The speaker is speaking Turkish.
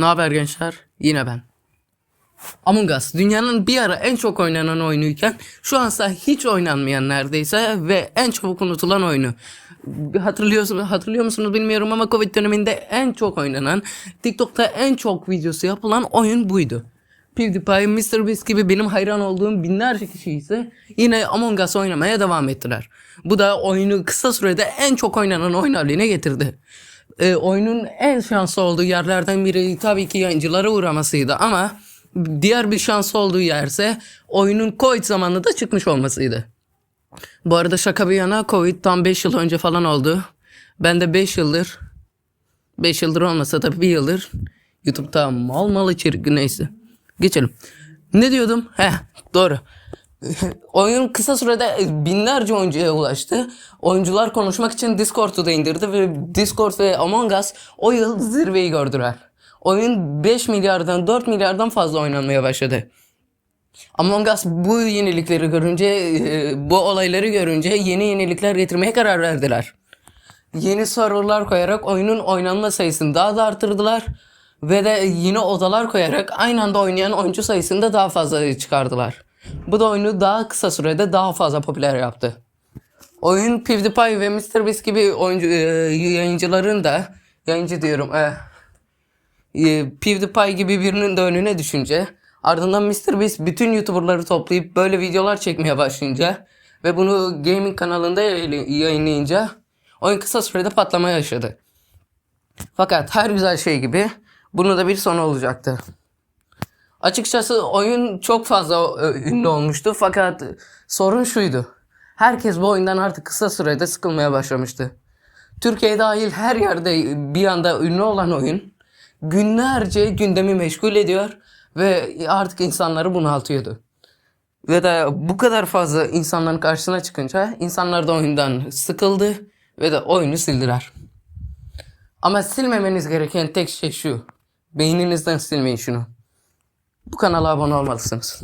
Ne haber gençler? Yine ben. Among Us dünyanın bir ara en çok oynanan oyunuyken şu ansa hiç oynanmayan neredeyse ve en çabuk unutulan oyunu. Hatırlıyorsunuz, hatırlıyor musunuz bilmiyorum ama Covid döneminde en çok oynanan, TikTok'ta en çok videosu yapılan oyun buydu. PewDiePie, MrBeast gibi benim hayran olduğum binlerce kişi ise yine Among Us oynamaya devam ettiler. Bu da oyunu kısa sürede en çok oynanan oyun haline getirdi. Ee, oyunun en şanslı olduğu yerlerden biri tabii ki yayıncılara uğramasıydı ama diğer bir şanslı olduğu yerse oyunun Covid zamanında çıkmış olmasıydı. Bu arada şaka bir yana Covid tam 5 yıl önce falan oldu. Ben de 5 yıldır 5 yıldır olmasa da bir yıldır YouTube'da mal mal içerik neyse. Geçelim. Ne diyordum? Heh doğru. Oyun kısa sürede binlerce oyuncuya ulaştı. Oyuncular konuşmak için Discord'u da indirdi ve Discord ve Among Us o yıl zirveyi gördüler. Oyun 5 milyardan 4 milyardan fazla oynanmaya başladı. Among Us bu yenilikleri görünce, e, bu olayları görünce yeni yenilikler getirmeye karar verdiler. Yeni serverlar koyarak oyunun oynanma sayısını daha da arttırdılar. Ve de yeni odalar koyarak aynı anda oynayan oyuncu sayısını da daha fazla çıkardılar. Bu da oyunu daha kısa sürede daha fazla popüler yaptı. Oyun PewDiePie ve MrBeast gibi oyuncu, e, yayıncıların da yayıncı diyorum e, e, PewDiePie gibi birinin de önüne düşünce ardından MrBeast bütün YouTuber'ları toplayıp böyle videolar çekmeye başlayınca ve bunu gaming kanalında yayın- yayınlayınca oyun kısa sürede patlama yaşadı. Fakat her güzel şey gibi bunun da bir sonu olacaktı. Açıkçası oyun çok fazla e, ünlü olmuştu fakat sorun şuydu. Herkes bu oyundan artık kısa sürede sıkılmaya başlamıştı. Türkiye dahil her yerde bir anda ünlü olan oyun günlerce gündemi meşgul ediyor ve artık insanları bunaltıyordu. Ve de bu kadar fazla insanların karşısına çıkınca insanlar da oyundan sıkıldı ve de oyunu sildiler. Ama silmemeniz gereken tek şey şu. Beyninizden silmeyin şunu. Bu kanala abone olmalısınız.